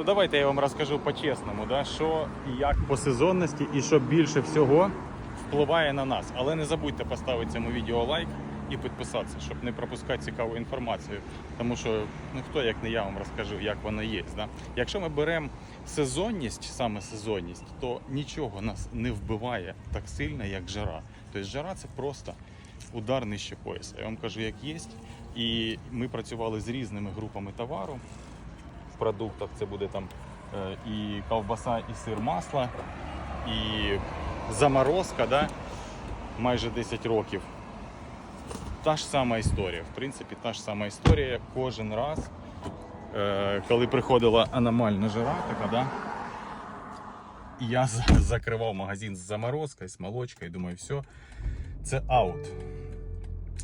Ну давайте я вам розкажу по-чесному, да, що і як по сезонності, і що більше всього впливає на нас. Але не забудьте поставити цьому відео лайк і підписатися, щоб не пропускати цікаву інформацію. Тому що ну хто як не я вам розкажу, як воно є. Да? Якщо ми беремо сезонність, саме сезонність, то нічого нас не вбиває так сильно, як жара. Тобто жара це просто удар нижче пояса. Я вам кажу, як є. І ми працювали з різними групами товару. Продуктах це буде там е, і ковбаса, і сир масла, і заморозка, да? майже 10 років. Та ж сама історія. В принципі, та ж сама історія кожен раз, е, коли приходила аномальна жара, така, да? я закривав магазин з заморозкою, з молочкою, думаю, все, це аут.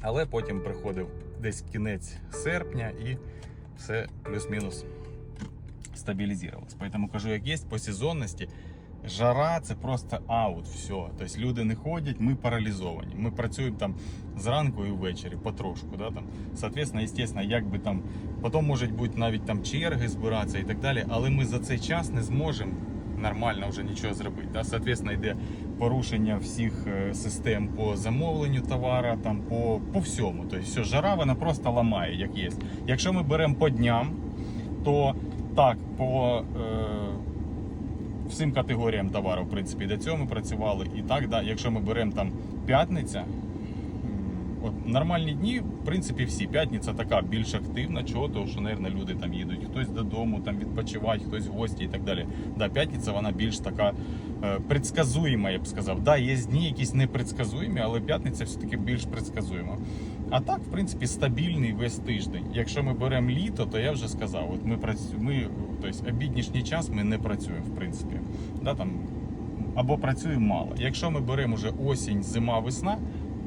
Але потім приходив десь кінець серпня і все плюс-мінус стабілізувалось. Поэтому кажу, як є по сезонності, жара це просто аут. Все. Тобто люди не ходять, ми паралізовані. Ми працюємо там зранку і ввечері, потрошку. Да, там. Соответственно, естественно, як би там потім можуть бути навіть там черги збиратися і так далі, але ми за цей час не зможемо нормально вже нічого зробити. Да? Соответственно, йде порушення всіх е, систем по замовленню товара, там по, по всьому. Тобто все, жара вона просто ламає, як є. Якщо ми беремо по дням, то так, по е, всім категоріям товару, в принципі, до цього ми працювали. І так, да, якщо ми беремо там п'ятниця, нормальні дні, в принципі, всі. П'ятниця така більш активна, чого, тому що, мабуть, люди там їдуть хтось додому, там відпочивати, хтось в гості і так далі. Да, п'ятниця вона більш така е, предсказуема, я б сказав. Да, є дні якісь непредсказуємі, але п'ятниця все-таки більш предсказуема. А так, в принципі, стабільний весь тиждень. Якщо ми беремо літо, то я вже сказав, от ми працюємо, ми, тобто обіднішній час ми не працюємо, в принципі. Да, там, або працюємо мало. Якщо ми беремо вже осінь, зима, весна,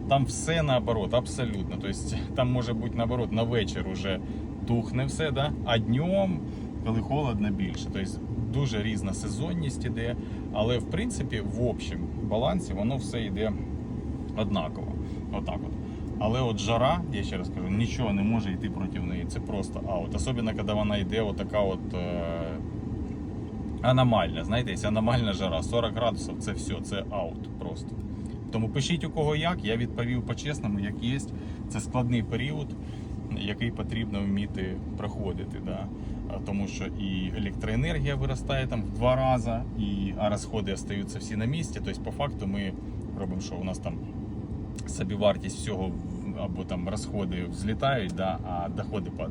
там все наоборот, абсолютно. Тобто там може бути наоборот, на вечір уже тухне все, да? а днем, коли холодно, більше. Тобто дуже різна сезонність іде, але в принципі в общем балансі воно все йде однаково. Отак от. Але от жара, я ще раз кажу, нічого не може йти проти неї. Це просто аут. Особливо, коли вона йде отака от е, аномальна. Знаєте, аномальна жара, 40 градусів це все, це аут просто. Тому пишіть у кого як, я відповів по-чесному, як є. Це складний період, який потрібно вміти проходити. Да? Тому що і електроенергія виростає там в два рази, і, а розходи остаються всі на місці. Тобто, по факту, ми робимо, що у нас там собівартість всього або там розходи взлітають, да, а доходи падають.